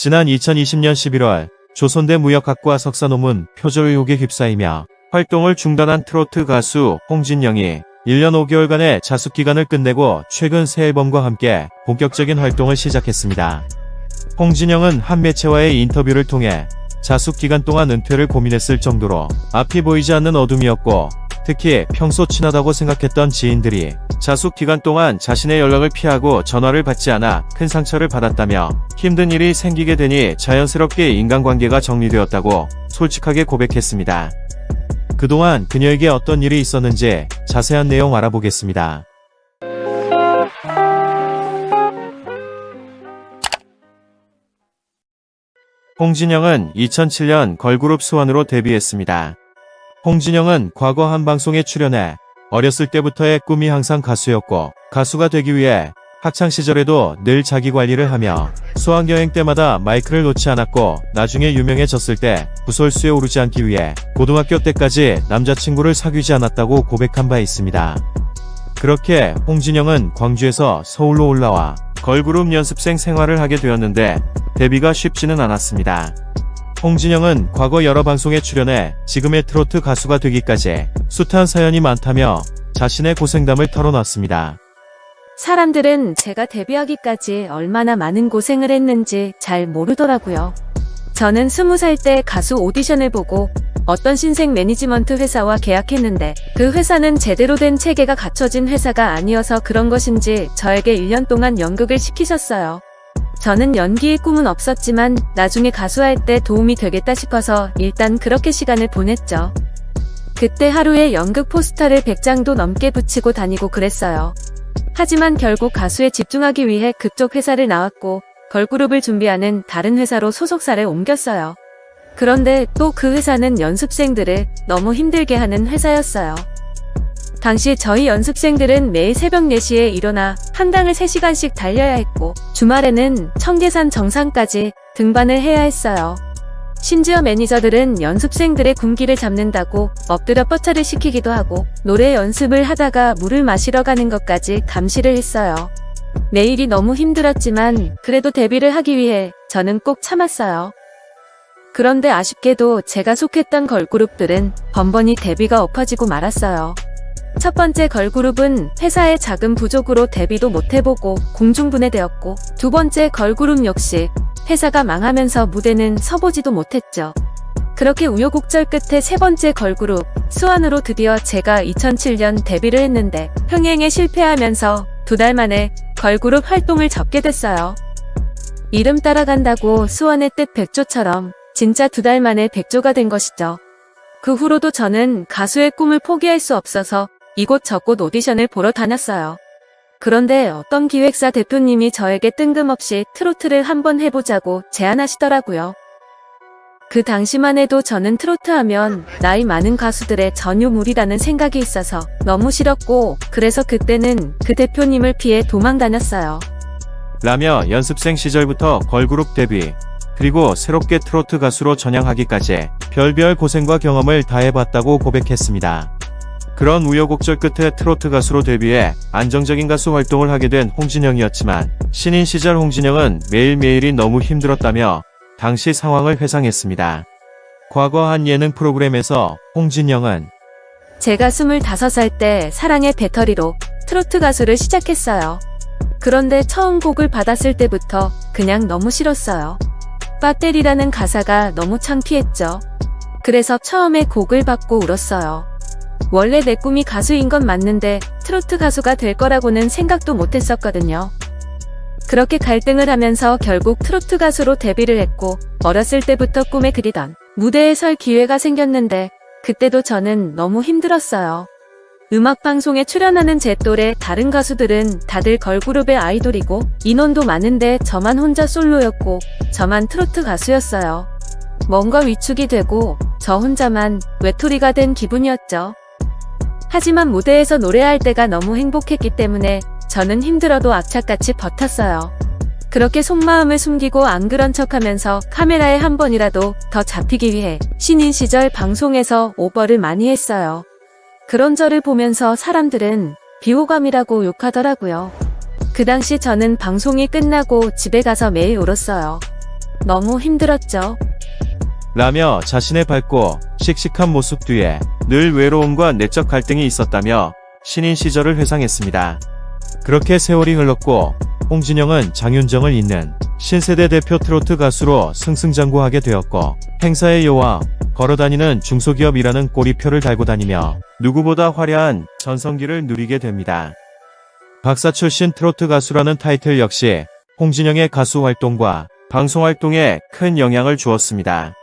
지난 2020년 11월 조선대 무역학과 석사 논문 표절 의혹에 휩싸이며 활동을 중단한 트로트 가수 홍진영이 1년 5개월간의 자숙 기간을 끝내고 최근 새 앨범과 함께 본격적인 활동을 시작했습니다. 홍진영은 한 매체와의 인터뷰를 통해 자숙 기간 동안 은퇴를 고민했을 정도로 앞이 보이지 않는 어둠이었고 특히 평소 친하다고 생각했던 지인들이 자숙 기간 동안 자신의 연락을 피하고 전화를 받지 않아 큰 상처를 받았다며 힘든 일이 생기게 되니 자연스럽게 인간관계가 정리되었다고 솔직하게 고백했습니다. 그동안 그녀에게 어떤 일이 있었는지 자세한 내용 알아보겠습니다. 홍진영은 2007년 걸그룹 수완으로 데뷔했습니다. 홍진영은 과거 한 방송에 출연해 어렸을 때부터의 꿈이 항상 가수였고 가수가 되기 위해 학창 시절에도 늘 자기 관리를 하며 수학여행 때마다 마이크를 놓지 않았고 나중에 유명해졌을 때 구설수에 오르지 않기 위해 고등학교 때까지 남자친구를 사귀지 않았다고 고백한 바 있습니다. 그렇게 홍진영은 광주에서 서울로 올라와 걸그룹 연습생 생활을 하게 되었는데 데뷔가 쉽지는 않았습니다. 홍진영은 과거 여러 방송에 출연해 지금의 트로트 가수가 되기까지 숱한 사연이 많다며 자신의 고생담을 털어놨습니다. 사람들은 제가 데뷔하기까지 얼마나 많은 고생을 했는지 잘 모르더라고요. 저는 스무 살때 가수 오디션을 보고 어떤 신생 매니지먼트 회사와 계약했는데 그 회사는 제대로 된 체계가 갖춰진 회사가 아니어서 그런 것인지 저에게 1년 동안 연극을 시키셨어요. 저는 연기의 꿈은 없었지만 나중에 가수할 때 도움이 되겠다 싶어서 일단 그렇게 시간을 보냈죠. 그때 하루에 연극 포스터를 100장도 넘게 붙이고 다니고 그랬어요. 하지만 결국 가수에 집중하기 위해 그쪽 회사를 나왔고 걸그룹을 준비하는 다른 회사로 소속사를 옮겼어요. 그런데 또 그 회사는 연습생들을 너무 힘들게 하는 회사였어요. 당시 저희 연습생들은 매일 새벽 4시에 일어나 한당을 3시간씩 달려야 했고 주말에는 청계산 정상까지 등반을 해야 했어요. 심지어 매니저들은 연습생들의 군기를 잡는다고 엎드려 뻗쳐를 시키기도 하고 노래 연습을 하다가 물을 마시러 가는 것까지 감시를 했어요. 매일이 너무 힘들었지만 그래도 데뷔를 하기 위해 저는 꼭 참았어요. 그런데 아쉽게도 제가 속했던 걸그룹들은 번번이 데뷔가 엎어지고 말았어요. 첫 번째 걸그룹은 회사의 자금 부족으로 데뷔도 못해보고 공중분해되었고 두 번째 걸그룹 역시 회사가 망하면서 무대는 서보지도 못했죠. 그렇게 우여곡절 끝에 세 번째 걸그룹 수완으로 드디어 제가 2007년 데뷔를 했는데 흥행에 실패하면서 두 달 만에 걸그룹 활동을 접게 됐어요. 이름 따라간다고 수완의 뜻 백조처럼 진짜 두 달 만에 백조가 된 것이죠. 그 후로도 저는 가수의 꿈을 포기할 수 없어서 이곳 저곳 오디션을 보러 다녔어요. 그런데 어떤 기획사 대표님이 저에게 뜬금없이 트로트를 한번 해보자고 제안하시더라고요. 그 당시만 해도 저는 트로트 하면 나이 많은 가수들의 전유물이라는 생각이 있어서 너무 싫었고 그래서 그때는 그 대표님을 피해 도망 다녔어요. 라며 연습생 시절부터 걸그룹 데뷔, 그리고 새롭게 트로트 가수로 전향하기까지 별별 고생과 경험을 다해봤다고 고백했습니다. 그런 우여곡절 끝에 트로트 가수로 데뷔해 안정적인 가수 활동을 하게 된 홍진영이었지만 신인 시절 홍진영은 매일매일이 너무 힘들었다며 당시 상황을 회상했습니다. 과거 한 예능 프로그램에서 홍진영은 제가 25살 때 사랑의 배터리로 트로트 가수를 시작했어요. 그런데 처음 곡을 받았을 때부터 그냥 너무 싫었어요. 배터리라는 가사가 너무 창피했죠. 그래서 처음에 곡을 받고 울었어요. 원래 내 꿈이 가수인 건 맞는데 트로트 가수가 될 거라고는 생각도 못 했었거든요. 그렇게 갈등을 하면서 결국 트로트 가수로 데뷔를 했고 어렸을 때부터 꿈에 그리던 무대에 설 기회가 생겼는데 그때도 저는 너무 힘들었어요. 음악 방송에 출연하는 제 또래 다른 가수들은 다들 걸그룹의 아이돌이고 인원도 많은데 저만 혼자 솔로였고 저만 트로트 가수였어요. 뭔가 위축이 되고 저 혼자만 외톨이가 된 기분이었죠. 하지만 무대에서 노래할 때가 너무 행복했기 때문에 저는 힘들어도 악착같이 버텼어요. 그렇게 속마음을 숨기고 안 그런 척 하면서 카메라에 한 번이라도 더 잡히기 위해 신인 시절 방송에서 오버를 많이 했어요. 그런 저를 보면서 사람들은 비호감이라고 욕하더라고요. 그 당시 저는 방송이 끝나고 집에 가서 매일 울었어요. 너무 힘들었죠. 라며 자신의 밝고 씩씩한 모습 뒤에 늘 외로움과 내적 갈등이 있었다며 신인 시절을 회상했습니다. 그렇게 세월이 흘렀고 홍진영은 장윤정을 잇는 신세대 대표 트로트 가수로 승승장구하게 되었고 행사의 여왕, 걸어다니는 중소기업이라는 꼬리표를 달고 다니며 누구보다 화려한 전성기를 누리게 됩니다. 박사 출신 트로트 가수라는 타이틀 역시 홍진영의 가수 활동과 방송 활동에 큰 영향을 주었습니다.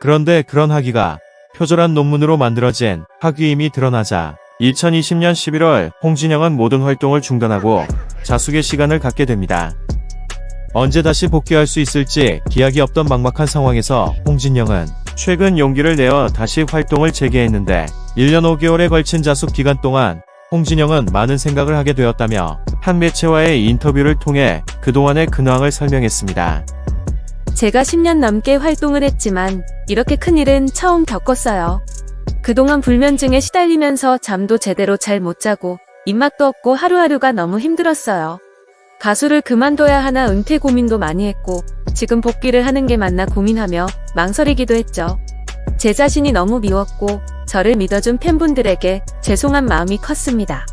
그런데 그런 학위가 표절한 논문으로 만들어진 학위임이 드러나자 2020년 11월 홍진영은 모든 활동을 중단하고 자숙의 시간을 갖게 됩니다. 언제 다시 복귀할 수 있을지 기약이 없던 막막한 상황에서 홍진영은 최근 용기를 내어 다시 활동을 재개했는데 1년 5개월에 걸친 자숙 기간 동안 홍진영은 많은 생각을 하게 되었다며 한 매체와의 인터뷰를 통해 그동안의 근황을 설명했습니다. 제가 10년 넘게 활동을 했지만 이렇게 큰 일은 처음 겪었어요. 그동안 불면증에 시달리면서 잠도 제대로 잘 못 자고 입맛도 없고 하루하루가 너무 힘들었어요. 가수를 그만둬야 하나 은퇴 고민도 많이 했고 지금 복귀를 하는 게 맞나 고민하며 망설이기도 했죠. 제 자신이 너무 미웠고 저를 믿어준 팬분들에게 죄송한 마음이 컸습니다.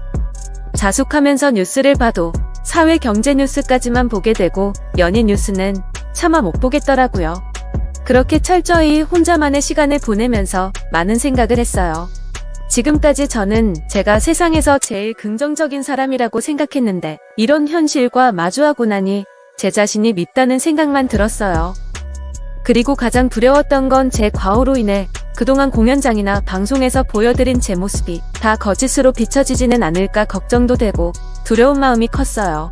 자숙하면서 뉴스를 봐도 사회 경제 뉴스까지만 보게 되고 연예 뉴스는 차마 못 보겠더라고요. 그렇게 철저히 혼자만의 시간을 보내면서 많은 생각을 했어요. 지금까지 저는 제가 세상에서 제일 긍정적인 사람이라고 생각했는데 이런 현실과 마주하고 나니 제 자신이 밉다는 생각만 들었어요. 그리고 가장 두려웠던 건 제 과오로 인해 그동안 공연장이나 방송에서 보여드린 제 모습이 다 거짓으로 비춰지지는 않을까 걱정도 되고 두려운 마음이 컸어요.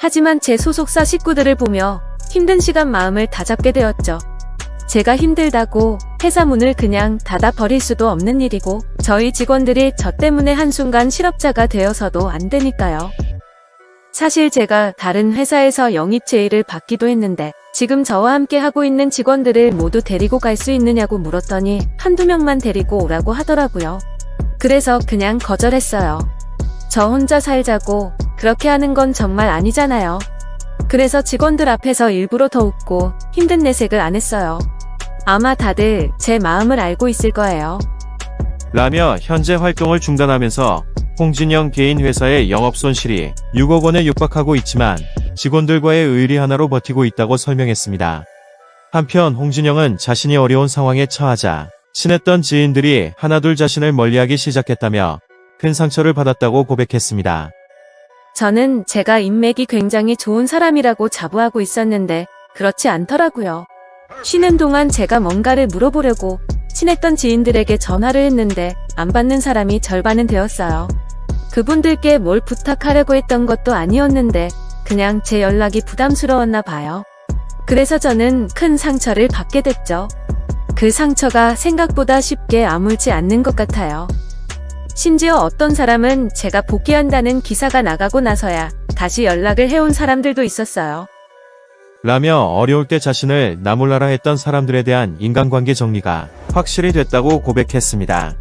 하지만 제 소속사 식구들을 보며 힘든 시간 마음을 다잡게 되었죠. 제가 힘들다고 회사 문을 그냥 닫아 버릴 수도 없는 일이고 저희 직원들이 저 때문에 한순간 실업자가 되어서도 안 되니까요. 사실 제가 다른 회사에서 영입 제의를 받기도 했는데 지금 저와 함께 하고 있는 직원들을 모두 데리고 갈 수 있느냐고 물었더니 한두 명만 데리고 오라고 하더라고요. 그래서 그냥 거절했어요. 저 혼자 살자고 그렇게 하는 건 정말 아니잖아요. 그래서 직원들 앞에서 일부러 더 웃고 힘든 내색을 안 했어요. 아마 다들 제 마음을 알고 있을 거예요. 라며 현재 활동을 중단하면서 홍진영 개인 회사의 영업 손실이 6억 원에 육박하고 있지만 직원들과의 의리 하나로 버티고 있다고 설명했습니다. 한편 홍진영은 자신이 어려운 상황에 처하자 친했던 지인들이 하나둘 자신을 멀리하기 시작했다며 큰 상처를 받았다고 고백했습니다. 저는 제가 인맥이 굉장히 좋은 사람이라고 자부하고 있었는데 그렇지 않더라고요. 쉬는 동안 제가 뭔가를 물어보려고 친했던 지인들에게 전화를 했는데 안 받는 사람이 절반은 되었어요. 그분들께 뭘 부탁하려고 했던 것도 아니었는데 그냥 제 연락이 부담스러웠나 봐요. 그래서 저는 큰 상처를 받게 됐죠. 그 상처가 생각보다 쉽게 아물지 않는 것 같아요. 심지어 어떤 사람은 제가 복귀한다는 기사가 나가고 나서야 다시 연락을 해온 사람들도 있었어요. 라며 어려울 때 자신을 나몰라라 했던 사람들에 대한 인간관계 정리가 확실히 됐다고 고백했습니다.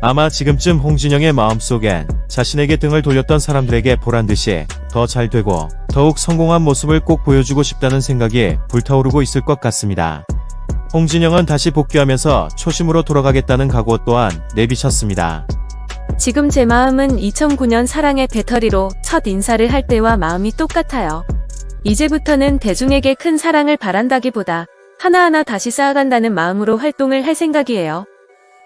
아마 지금쯤 홍진영의 마음속엔 자신에게 등을 돌렸던 사람들에게 보란 듯이 더 잘 되고 더욱 성공한 모습을 꼭 보여주고 싶다는 생각이 불타오르고 있을 것 같습니다. 홍진영은 다시 복귀하면서 초심으로 돌아가겠다는 각오 또한 내비쳤습니다. 지금 제 마음은 2009년 사랑의 배터리로 첫 인사를 할 때와 마음이 똑같아요. 이제부터는 대중에게 큰 사랑을 바란다기보다 하나하나 다시 쌓아간다는 마음으로 활동을 할 생각이에요.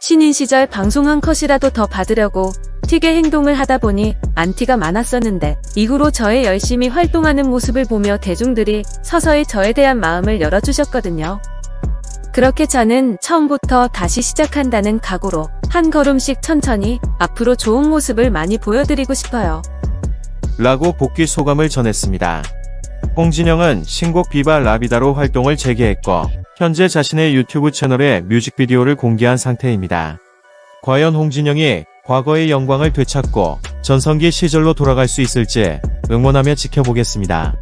신인 시절 방송 한 컷이라도 더 받으려고 튀게 행동을 하다 보니 안티가 많았었는데 이후로 저의 열심히 활동하는 모습을 보며 대중들이 서서히 저에 대한 마음을 열어주셨거든요. 그렇게 저는 처음부터 다시 시작한다는 각오로 한 걸음씩 천천히 앞으로 좋은 모습을 많이 보여드리고 싶어요. 라고 복귀 소감을 전했습니다. 홍진영은 신곡 비바 라비다로 활동을 재개했고 현재 자신의 유튜브 채널에 뮤직비디오를 공개한 상태입니다. 과연 홍진영이 과거의 영광을 되찾고 전성기 시절로 돌아갈 수 있을지 응원하며 지켜보겠습니다.